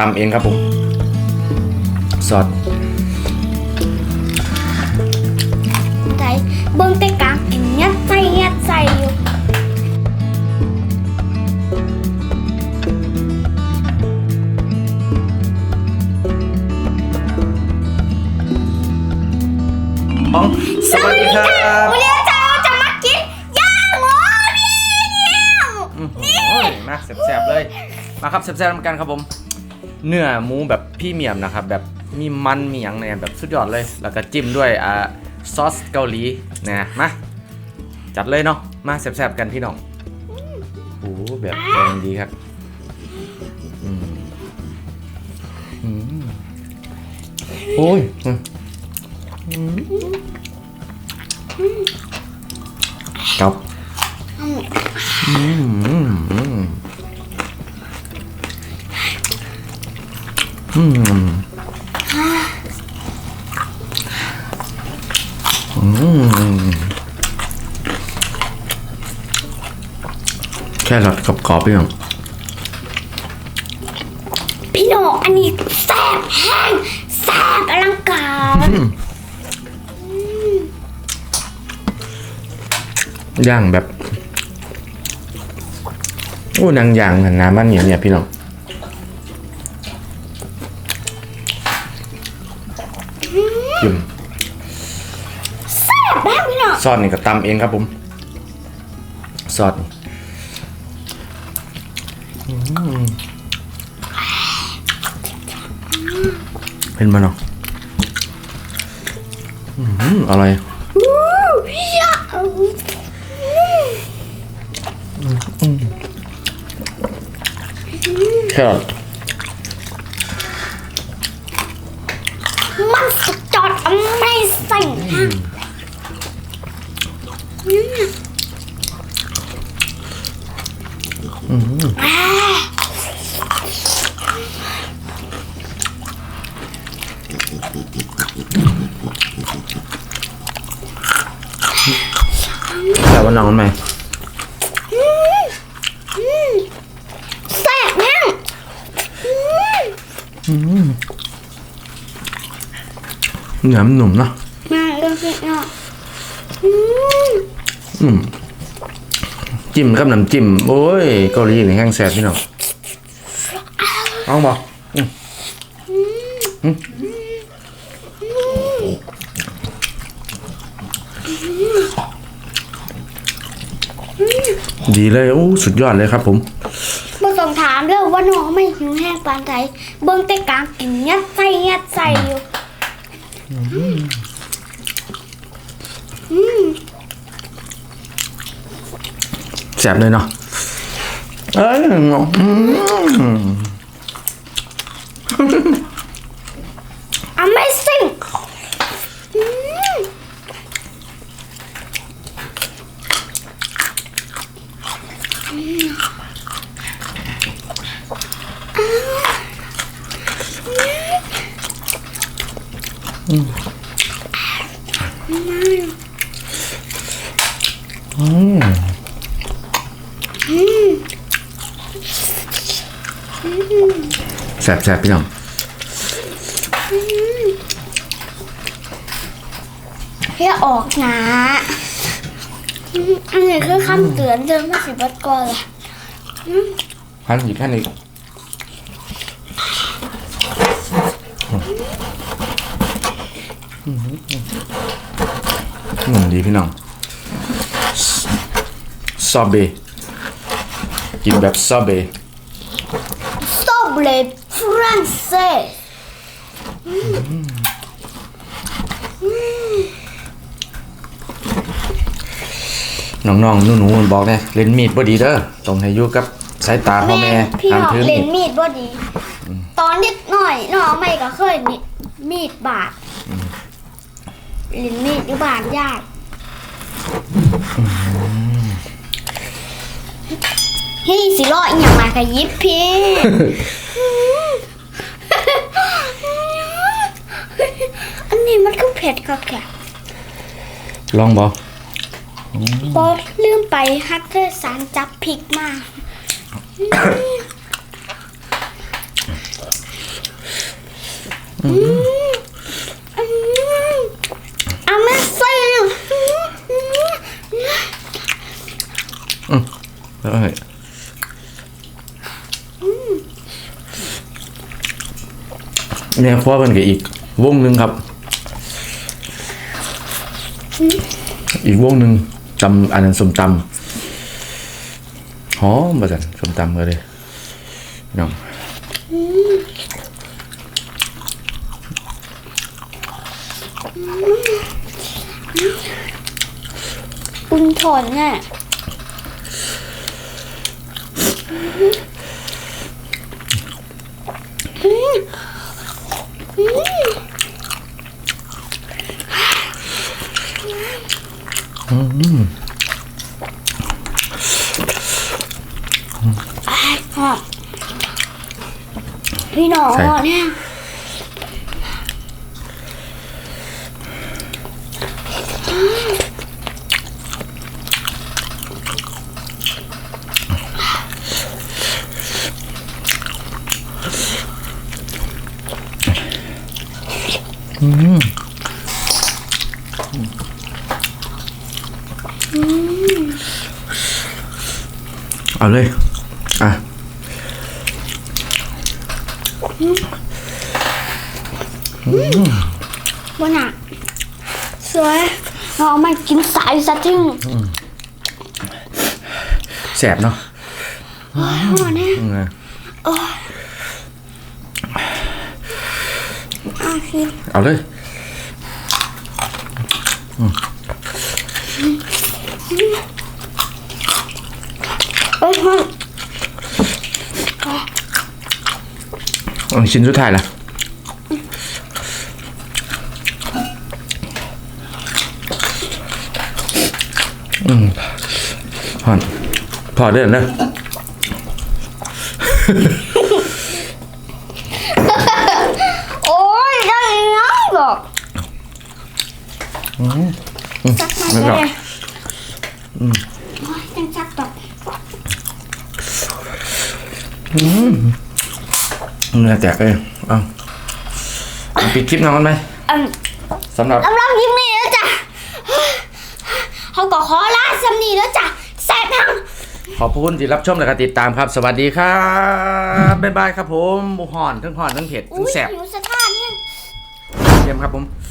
ตำเองครับผมซอสใจเบิ่งแต่กลางกินยัดใส่ยัดใส่อยู่อ๋องสวัสดีครับวันนี้เราจะมากินย่างหมูเดียวอื้อหือมาแซ่บๆเลย มาครับแซ่บๆกันครับผม เนื้อหมูแบบพรี่เมียมนะครับแบบมีมันมีอย่างเนี่ยแบบสุดยอดเลย แล้วก็จิ้มด้วยอ่าซอสเกาหลีนะมาจัดเลยเนาะมาแซ่บๆกันพี่น้องโอ้แบบแรงดีครับอืมอืมโอ้ย อืมอืมแค่รสกรอบๆพี่น้องพี่โหนอันนี้แซ่บแห้งแซ่บอลังการย่างแบบโอ้นางย่างหันน้ำมันเหนียวเนี่ยพี่น้อง จิ้มแซ่บมากพี่โหนซอสนี่ก็ตำเองครับผมซอสนี่อืมเป็นมันเนาะอืมอร่อยอู้ยะแค่รส มันสุดยอดไม่ใส่ฮะแต่ว่าน้องมันไหมแซ่บมากเนื้อมั นหนุ่มเนาะมาเรื่องพี่โหนอืมจิ้มกับน้ำจิ้มโอ้ยเกาหลีนี่แห้งแซ่บพี่น้องเอาบ่อืมอืมดีเลยโอ้สุดยอดเลยครับผมบ่ต้องถามเลยว่าน้องไม่หิวแห้งปานใดเบิ่งแต่กลางกินยัดใส่ยัดใส่อยู่ แซ่บเลยเนาะเอ้ยอืม Amazing อืม แซ่บแซ่บพี่น้องเพื่อออกนะอืมอันนี้คือคำเตือนเดินมาสิบัดก่อนล่ะพันอีกพันอีกอืม ดีพี่น้องซอเบกินแบบซอเบสตรอเบอรี่ฝรั่งเศสน้องๆหนูๆมันบอกเนี่ยเล่นมีดบ่ดีเด้อต้องให้อยู่กับสายตาพ่อแม่พี่ห้ามน้องถือเล่มีนดมีดบ่ดี ตอนเด็กหน่อยน้องไม่ก็เคยมีมีดบาดเล่นมีดอยู่บาดยากเฮ้ยสิรออีหยังมากะยิบพี่อันนี้มันก็เผ็ดกับแกลองบ่บอลืมไปฮัตเตอร์สารจับพริกมาเอาไม่ใส่ เอ้ย เนี่ยคว้ากันกับอีก วงหนึ่งครับ อีกวงหนึ่งจำอันนั้นสมตำหอมมาสันสมตำเลยน้องคุณถอนน่ะ พี่น้องเนี่ย เอาเลย อะวันน่ะ สวยเราเอามากินสายซะทิ้งแสบเนาะโอ้ยหอเนี่ย อืมนะอะคือเอาเลยเอ้ยฮอนเอชิ้นสุดท้ายละอืมผ่อพอเดือนนะ โอ้ยได้ยังไงบอก จักมาไม่เลหรอกยโอ้ยยังจักแบบเนื้อแตกเลยเอาเอาปิดคลิปน้องกันไหมอืม สำหรับสำหรับยิมนี้แล้วจ้ะเขาก็ขอลาสำนีแล้วจ้ะแซ่บทั้ง ขอบคุณที่รับชมและก็ติดตามครับ สวัสดีครับ บ๊ายบายครับผมหมูห่อนทั้งห่อนทั้งเผ็ดทั้อุ้งยแสบหิวสะท้านเนี่ย เยี่ยมครับผมอ